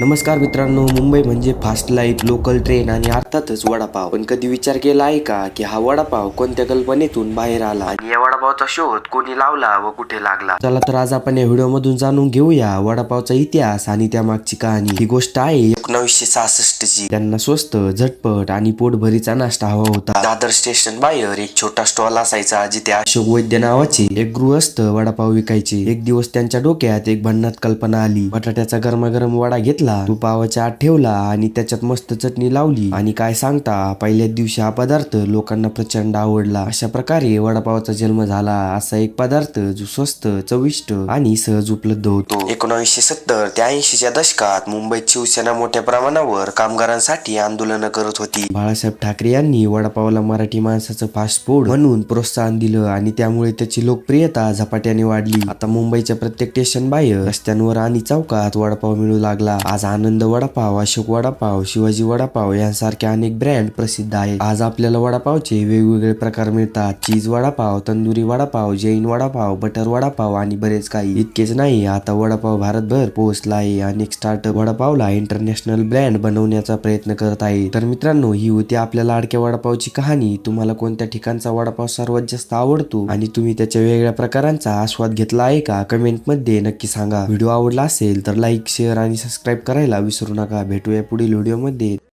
नमस्कार मित्रांनो मुंबई म्हणजे फास्ट लाईफ लोकल ट्रेन आणि अर्थातच वडापाव. पण कधी विचार केला आहे का की हा वडापाव कोणत्या कल्पनेतून बाहेर आला आणि या वडापावचा शोध कोणी लावला व कुठे लागला? चला तर आज आपण या व्हिडिओ मधून जाणून घेऊया वडापावचा इतिहास आणि त्या मागची कहाणी. ही गोष्ट आहे एकोणीसशे सहासष्ट ची. त्यांना स्वस्त झटपट आणि पोटभरीचा नाश्ता हवा होता. दादर स्टेशन बाहेर एक छोटा स्टॉल असायचा जिथे अशोक वैद्य नावाचे एक गृहस्थ वडापाव विकायचे. एक दिवस त्यांच्या डोक्यात एक भन्नाट कल्पना आली. बटाट्याचा गरमागरम वडा घेतला तो पावाच्या आत ठेवला आणि त्याच्यात मस्त चटणी लावली. आणि काय सांगता पहिल्याच दिवशी हा पदार्थ लोकांना प्रचंड आवडला. अशा प्रकारे वडापावचा जन्म झाला. असा एक पदार्थ जो स्वस्त चविष्ट आणि सहज उपलब्ध होतो. एकोणीसशे सत्तर ते ऐंशीच्या दशकात मुंबईत शिवसेना मोठ्या मोठ्या प्रमाणावर कामगारांसाठी आंदोलन करत होती. बाळासाहेब ठाकरे यांनी वडापावला मराठी माणसाचं फास्ट फूड म्हणून प्रोत्साहन दिलं आणि त्यामुळे त्याची लोकप्रियता झपाट्याने वाढली. आता मुंबईच्या प्रत्येक स्टेशन बाहेर रस्त्यांवर आणि चौकात वडापाव मिळू लागला. आज आनंद वडापाव अशोक वडापाव शिवाजी वडापाव यांसारखे अनेक ब्रँड प्रसिद्ध आहेत. आज आपल्याला वडापावचे वेगवेगळे प्रकार मिळतात. चीज वडापाव तंदुरी वडापाव जैन वडापाव बटर वडापाव आणि बरेच काही. इतकेच नाही आता वडापाव भारतभर पोहोचला आहे. अनेक स्टार्टअप वडापावला इंटरनॅशनल ब्रँड बनवण्याचा प्रयत्न करत आहे. तर मित्रांनो ही होती आपल्या लाडक्या वडापावची कहाणी. तुम्हाला कोणत्या ठिकाणचा वडापाव सर्वात जास्त आवडतो आणि तुम्ही त्याच्या वेगळ्या प्रकारांचा आस्वाद घेतला आहे का? कमेंटमध्ये नक्की सांगा. व्हिडिओ आवडला असेल तर लाईक शेअर आणि सबस्क्राईब करायला विसरू नका. भेटूया पुढील व्हिडिओमध्ये